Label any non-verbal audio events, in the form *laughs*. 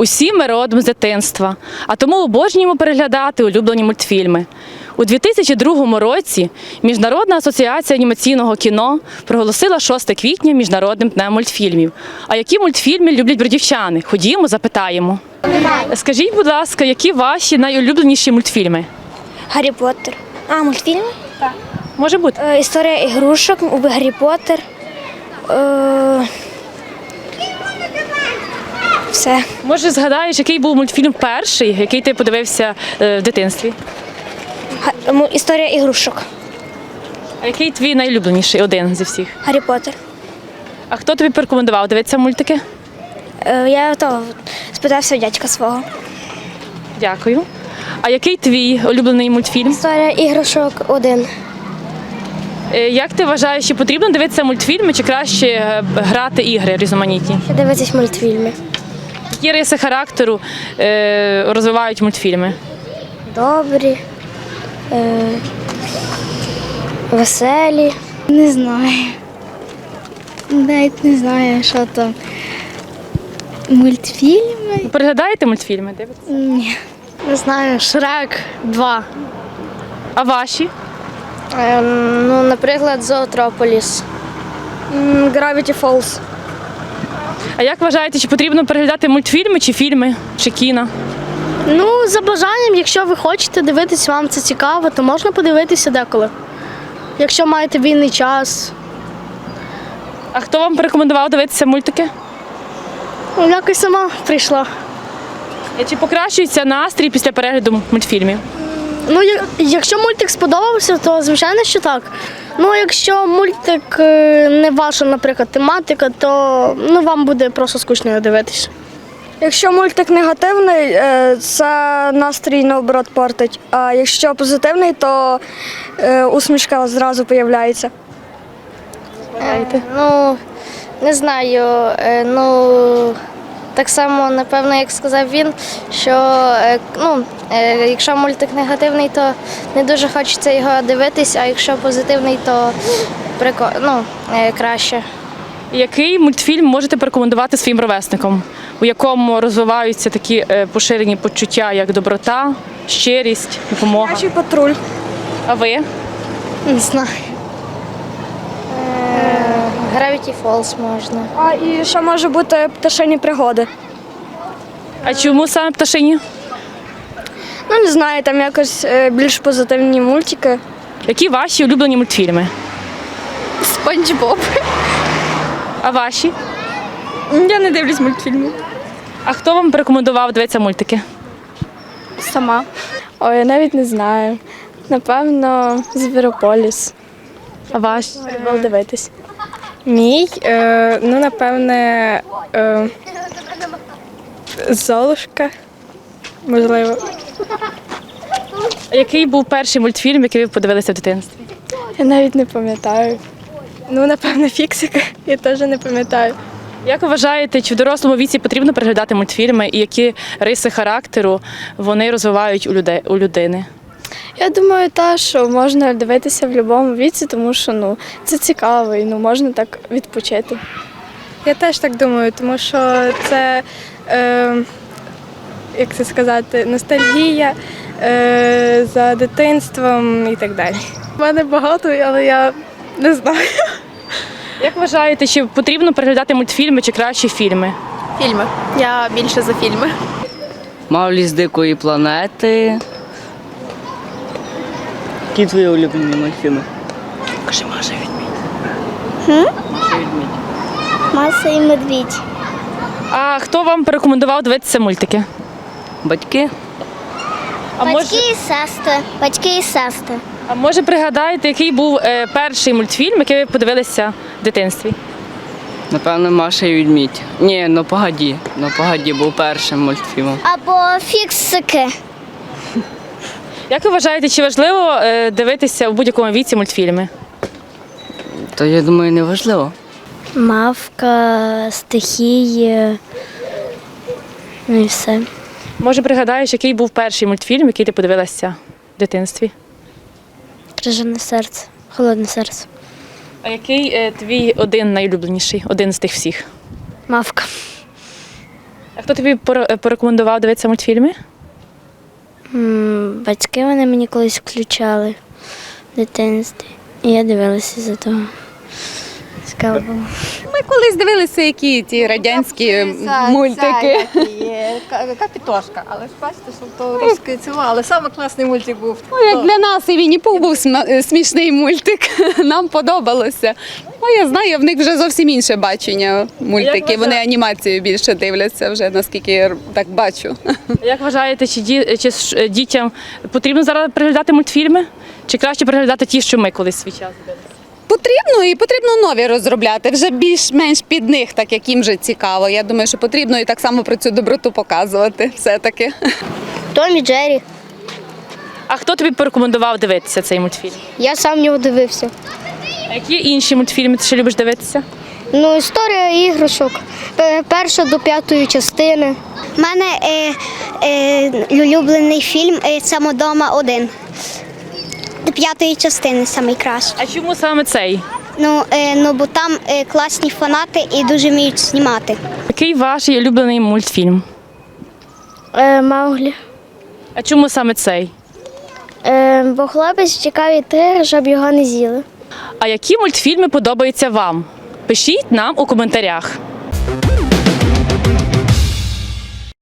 Усі ми родом з дитинства, а тому обожнюємо переглядати улюблені мультфільми. У 2002 році Міжнародна асоціація анімаційного кіно проголосила 6 квітня міжнародним днем мультфільмів. А які мультфільми люблять бродівчани? Ходімо, запитаємо. Скажіть, будь ласка, які ваші найулюбленіші мультфільми? Гаррі Поттер. А, мультфільм? Може бути? Е, історія ігрушок, Гаррі Поттер. Е, все. Може, згадаєш, який був мультфільм перший, який ти подивився е, в дитинстві? Історія ігрушок. А який твій найулюбленіший один зі всіх? Гаррі Поттер. А хто тобі порекомендував дивитися мультики? Е, я того спитався у дядька свого. Дякую. А який твій улюблений мультфільм? Історія іграшок один. Е, Як ти вважаєш, чи потрібно дивитися мультфільми, чи краще грати ігри різноманітні? Дивитись мультфільми. Які риси характеру е, розвивають мультфільми? Добрі. Е, веселі. Не знаю. Навіть не знаю, що то. Мультфільми? Ви переглядаєте мультфільми? Дивитеся? Ні. Не знаю, Шрек 2. А ваші? ну, наприклад, Зоотрополіс. Gravity Falls. А як вважаєте, чи потрібно переглядати мультфільми, чи фільми, чи кіно? Ну, за бажанням, якщо ви хочете дивитись, вам це цікаво, то можна подивитися деколи. Якщо маєте вільний час. А хто вам порекомендував дивитися мультики? Ну, Якось сама прийшла. Е, Чи покращується настрій після перегляду мультфільмів? Ну, я- якщо мультик сподобався, то звичайно, що так. Ну, якщо мультик е, не ваша, наприклад, тематика, то ну, вам буде просто скучно його дивитися. Якщо мультик негативний, е, це настрій наоборот портить. А якщо позитивний, то е, усмішка зразу появляється. Ну, не знаю. е, Ну, так само, напевно, як сказав він, що е, ну, е, якщо мультик негативний, то не дуже хочеться його дивитись, а якщо позитивний, то прико... ну, е, краще. Який мультфільм можете порекомендувати своїм ровесникам, у якому розвиваються такі поширені почуття, як доброта, щирість, допомога? Перший патруль. А ви? Не знаю. Gravity Falls можна. А і ще може бути пташині пригоди. А чому саме пташині? Ну не знаю, там якось е, більш позитивні мультики. Які ваші улюблені мультфільми? Спанч Боб. А ваші? Я не дивлюсь мультфільми. А хто вам порекомендував дивитися мультики? Сама. Ой, я навіть не знаю. Напевно, Звірополіс. А ваш? Любив дивитись. Мій, е, ну, напевне, е, Золушка. Можливо. Який був перший мультфільм, який ви подивилися в дитинстві? Я навіть не пам'ятаю. Ну, напевне, фіксика. *laughs* Я теж не пам'ятаю. Як ви вважаєте, чи в дорослому віці потрібно переглядати мультфільми і які риси характеру вони розвивають у людей у людини? Я думаю, та, що можна дивитися в будь-якому віці, тому що ну, це цікаво і ну, можна так відпочити. Я теж так думаю, тому що це, е, як це сказати, ностальгія е, за дитинством і так далі. У мене багато, але я не знаю. Як вважаєте, чи потрібно переглядати мультфільми чи краще фільми? Фільми. Я більше за фільми. Мавлі з дикої планети. Які твої улюблені мультфільми? Кажи, Маша відмідь. Маша відмідь. Маса і медвідь. А хто вам порекомендував дивитися мультики? Батьки? А може, і сестри. Батьки і сестри. а може пригадаєте, який був е, перший мультфільм, який ви подивилися в дитинстві? Напевно, Маша і відмідь. Ні, ну погоді. Ну погоді був першим мультфільмом. Або фіксики. Як ви вважаєте, чи важливо е, дивитися в будь-якому віці мультфільми? То я думаю, не важливо. Мавка, стихії. Ну і все. Може, пригадаєш, який був перший мультфільм, який ти подивилася в дитинстві? Крижане серце, холодне серце. А який е, твій один найулюбленіший, один з тих всіх? Мавка. А хто тобі поре- порекомендував дивитися мультфільми? Батьки вони мені колись включали в дитинстві. І я дивилася за того. Цікаво було. Ми колись дивилися, які ті радянські мультики. Капітошка, але ж бачите, що то розкрицювали. Саме класний мультик був. Ну, як для нас і Вінні Пух був е, смішний мультик. *laughs* Нам подобалося. Ну, я знаю, в них вже зовсім інше бачення мультики. Вони анімацію більше дивляться вже, наскільки я так бачу. *laughs* Як вважаєте, чи, ді, чи дітям потрібно зараз переглядати мультфільми? Чи краще переглядати ті, що ми колись свій час дивилися? Потрібно і потрібно нові розробляти, вже більш-менш під них, так як їм вже цікаво. Я думаю, що потрібно і так само про цю доброту показувати все-таки. Том і Джері. А хто тобі порекомендував дивитися цей мультфільм? Я сам нього дивився. А які інші мультфільми ти ще любиш дивитися? Ну, історія іграшок. Перша до п'ятої частини. У мене е, е, улюблений фільм е, Самодома 1. До п'ятої частини найкраще. А чому саме цей? Ну, е, ну бо там е, класні фанати і дуже вміють знімати. Який ваш улюблений мультфільм? Е, Мауглі. А чому саме цей? Е, бо хлопець чекав від тигра, щоб його не з'їли. А які мультфільми подобаються вам? Пишіть нам у коментарях.